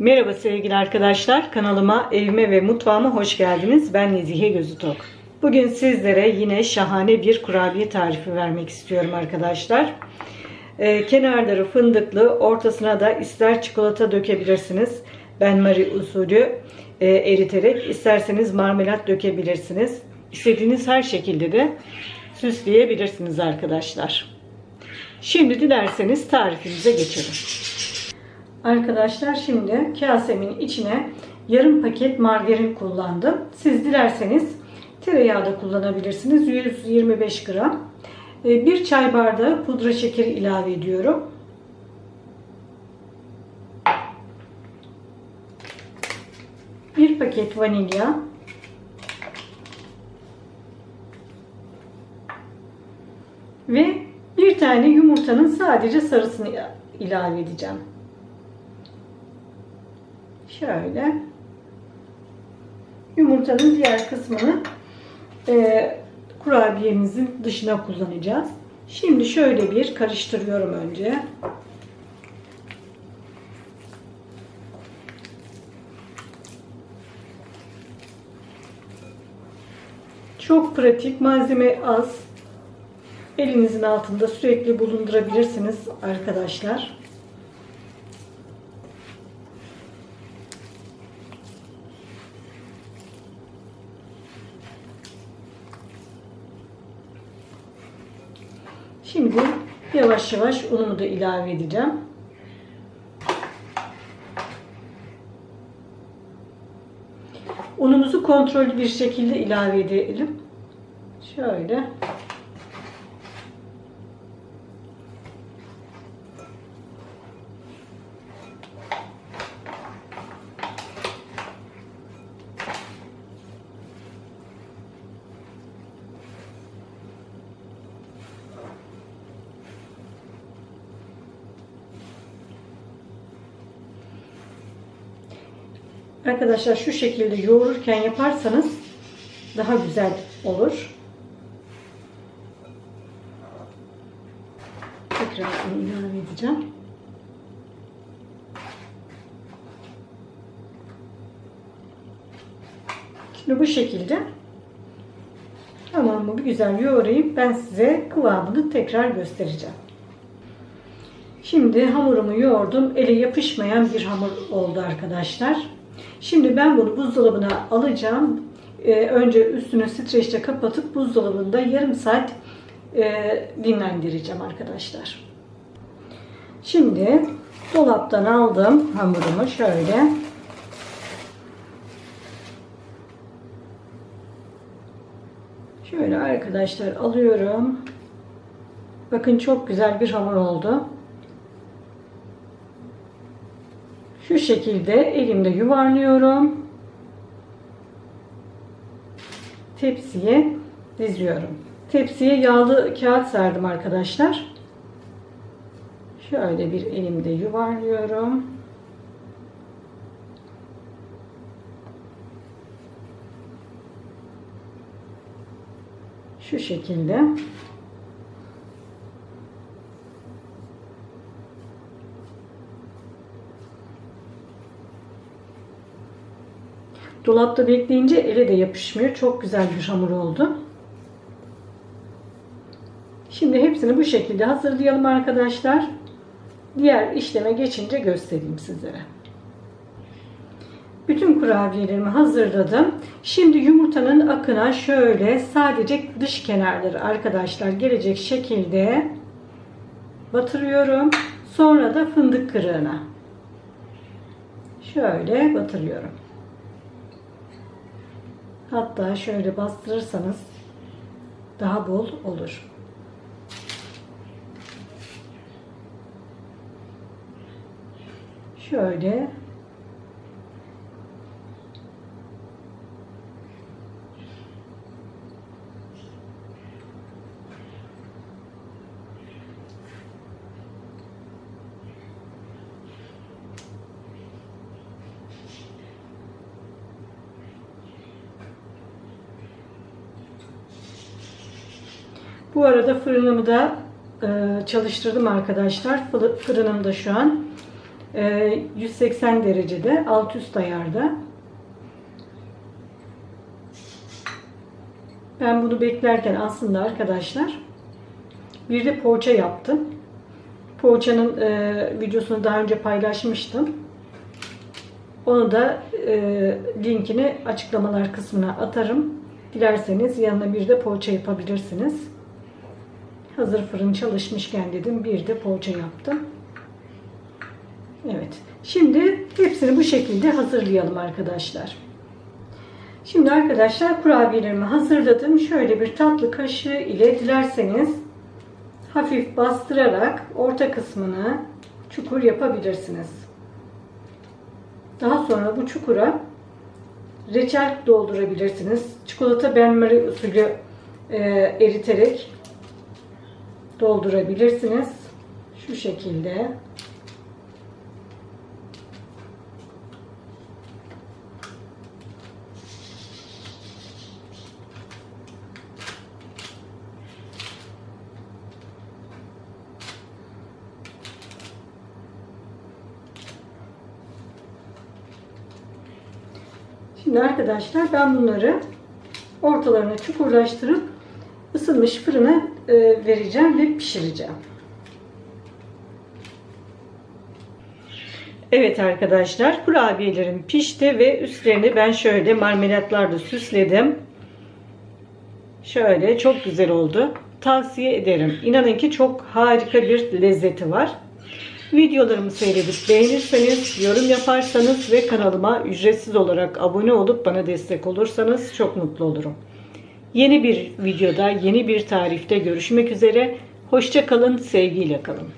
Merhaba sevgili arkadaşlar. Kanalıma, evime ve mutfağıma hoş geldiniz. Ben Nezihe Gözütok. Bugün sizlere yine şahane bir kurabiye tarifi vermek istiyorum arkadaşlar. Ee, kenarları fındıklı, ortasına da ister çikolata dökebilirsiniz. Ben Marie usulü e, eriterek isterseniz marmelat dökebilirsiniz. İstediğiniz her şekilde de süsleyebilirsiniz arkadaşlar. Şimdi dilerseniz tarifimize geçelim. Arkadaşlar şimdi kasemin içine yarım paket margarin kullandım. Siz dilerseniz tereyağı da kullanabilirsiniz. 125 gram. Ee, Bir çay bardağı pudra şekeri ilave ediyorum. Bir paket vanilya. Ve bir tane yumurtanın sadece sarısını ilave edeceğim. Şöyle. Yumurtanın diğer kısmını e, kurabiyemizin dışına kullanacağız. Şimdi şöyle bir karıştırıyorum önce. Çok pratik, malzeme az. Elinizin altında sürekli bulundurabilirsiniz arkadaşlar. Şimdi yavaş yavaş unumu da ilave edeceğim. Unumuzu kontrollü bir şekilde ilave edelim. Şöyle. Arkadaşlar şu şekilde yoğururken yaparsanız daha güzel olur. Tekrar bunu ilave edeceğim. Şimdi bu şekilde tamamı bir güzel yoğurayım. Ben size kıvamını tekrar göstereceğim. Şimdi hamurumu yoğurdum. Ele yapışmayan bir hamur oldu arkadaşlar. Şimdi ben bunu buzdolabına alacağım. Ee, önce üstünü streçle kapatıp buzdolabında yarım saat e, dinlendireceğim arkadaşlar. Şimdi dolaptan aldım hamurumu şöyle. Şöyle arkadaşlar alıyorum. Bakın çok güzel bir hamur oldu. Şu şekilde elimde yuvarlıyorum. Tepsiye diziyorum. Tepsiye yağlı kağıt serdim arkadaşlar. Şöyle bir elimde yuvarlıyorum. Şu şekilde. Dolapta bekleyince ele de yapışmıyor. Çok güzel bir hamur oldu. Şimdi hepsini bu şekilde hazırlayalım arkadaşlar. Diğer işleme geçince göstereyim sizlere. Bütün kurabiyelerimi hazırladım. Şimdi yumurtanın akına şöyle sadece dış kenarları arkadaşlar gelecek şekilde batırıyorum. Sonra da fındık kırığına şöyle batırıyorum. Hatta şöyle bastırırsanız daha bol olur. Şöyle Bu arada fırınımı da e, çalıştırdım arkadaşlar. Fırınım da şu an Ee, 180 derecede alt üst ayarda. Ben bunu beklerken aslında arkadaşlar bir de poğaça yaptım. Poğaçanın e, videosunu daha önce paylaşmıştım. Onu da e, linkini açıklamalar kısmına atarım. Dilerseniz yanına bir de poğaça yapabilirsiniz. Hazır fırın çalışmışken dedim bir de poğaça yaptım. Evet. Şimdi hepsini bu şekilde hazırlayalım arkadaşlar. Şimdi arkadaşlar kurabiyelerimi hazırladım. Şöyle bir tatlı kaşığı ile dilerseniz hafif bastırarak orta kısmını çukur yapabilirsiniz. Daha sonra bu çukura reçel doldurabilirsiniz. Çikolata benmari usulü e, eriterek doldurabilirsiniz. Şu şekilde. Şimdi arkadaşlar ben bunları ortalarına çukurlaştırıp ısınmış fırına e, vereceğim ve pişireceğim. Evet arkadaşlar kurabiyelerim pişti ve üstlerini ben şöyle marmelatlarla süsledim. Şöyle çok güzel oldu. Tavsiye ederim. İnanın ki çok harika bir lezzeti var. Videolarımı seyredip beğenirseniz, yorum yaparsanız ve kanalıma ücretsiz olarak abone olup bana destek olursanız çok mutlu olurum. Yeni bir videoda, yeni bir tarifte görüşmek üzere. Hoşça kalın, sevgiyle kalın.